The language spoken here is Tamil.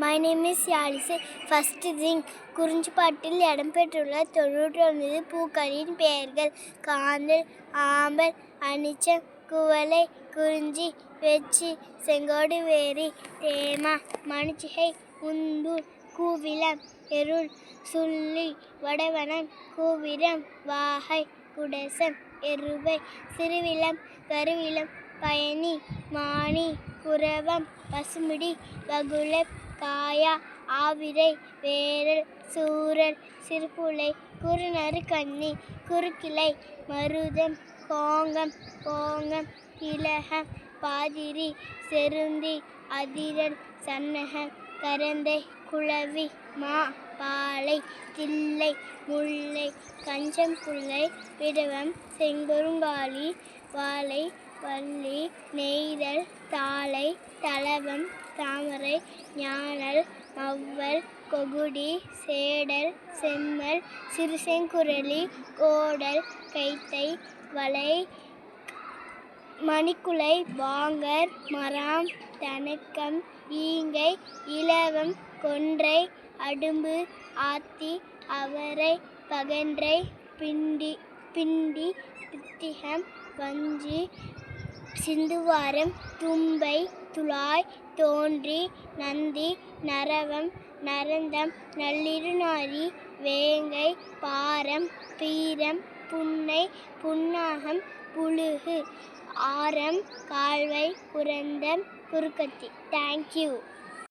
மை நேம் இஸ் யாலிசு ஃபஸ்ட் திங் குறிஞ்சிப்பாட்டில் இடம்பெற்றுள்ள தொண்ணூற்றி ஒன்பது பூக்களின் பெயர்கள் காந்தல் ஆம்பல் அனிச்சம் குவளை குறிஞ்சி வெச்சி செங்கோடு வேரி தேமா மணிச்சிகை உந்தூர் கூவிலம் எருள் சுள்ளி வடவனம் கூவிரம் வாகை குடசம் எருவை சிறுவிலம் கருவிலம் பயணி மாணி குரவம் பசுமிடி வகுளப் காயா ஆவிரை வேரல் சூரல் சிறுபுளை குறுநறு கன்னி குறுக்கிளை மருதம் கோங்கம் கோங்கம் கிழகம் பாதிரி செருந்தி அதிரல் சன்னகம் கரந்தை குழவி மா பாலை தில்லை முல்லை கஞ்சம் புல்லை விடவம் செங்கொருங்காலி வாழை வள்ளி நெய்தல் தாளை தளவம் தாமரை ஞானல் மவ்வல் கொகுடி சேடல் செம்மல் சிறுசெங்குரலி கோடல் கைத்தை வலை மணிக்குலை வாங்கர் மராம் தனக்கம் ஈங்கை இலவம் கொன்றை அடும்பு ஆத்தி அவரை பகன்றை பிண்டி பிண்டி பித்திகம் வஞ்சி சிந்துவாரம் தும்பை துளாய் தோன்றி நந்தி நரவம் நரந்தம் நள்ளிருநாரி வேங்கை பாரம் பீரம் புன்னை புன்னாகம் புழுகு ஆரம் கால்வை குரந்தம் குறுக்கத்தி. தேங்க்யூ